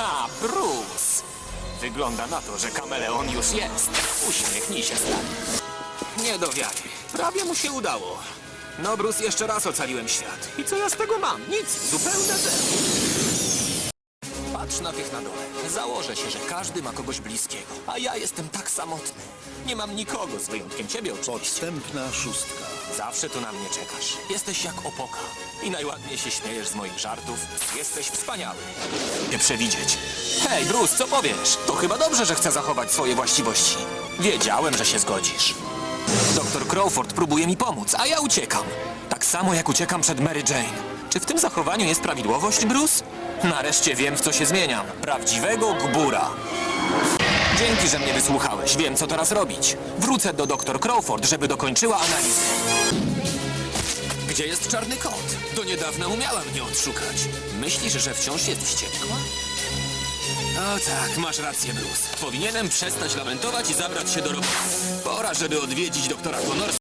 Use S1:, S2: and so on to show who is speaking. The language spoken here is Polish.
S1: Ha, Bruce! Wygląda na to, że kameleon już jest. Uśmiechnij się, stary. Nie do wiary. Prawie mu się udało. No, Bruce, jeszcze raz ocaliłem świat. I co ja z tego mam? Nic, zupełne zero. Patrz na tych na dole. Założę się, że każdy ma kogoś bliskiego, a ja jestem tak samotny. Nie mam nikogo, z wyjątkiem ciebie oczywiście.
S2: Podstępna szóstka.
S1: Zawsze tu na mnie czekasz. Jesteś jak opoka. I najładniej się śmiejesz z moich żartów. Jesteś wspaniały. Nie przewidzieć. Hej, Bruce, co powiesz? To chyba dobrze, że chcę zachować swoje właściwości. Wiedziałem, że się zgodzisz. Doktor Crawford próbuje mi pomóc, a ja uciekam. Tak samo jak uciekam przed Mary Jane. Czy w tym zachowaniu jest prawidłowość, Bruce? Nareszcie wiem, w co się zmieniam. Prawdziwego gbura. Dzięki, że mnie wysłuchałeś. Wiem, co teraz robić. Wrócę do dr Crawford, żeby dokończyła analizę. Gdzie jest czarny kot? Do niedawna umiała mnie odszukać. Myślisz, że wciąż jest wściekła? O tak, masz rację, Bruce. Powinienem przestać lamentować i zabrać się do roboty. Pora, żeby odwiedzić doktora Connors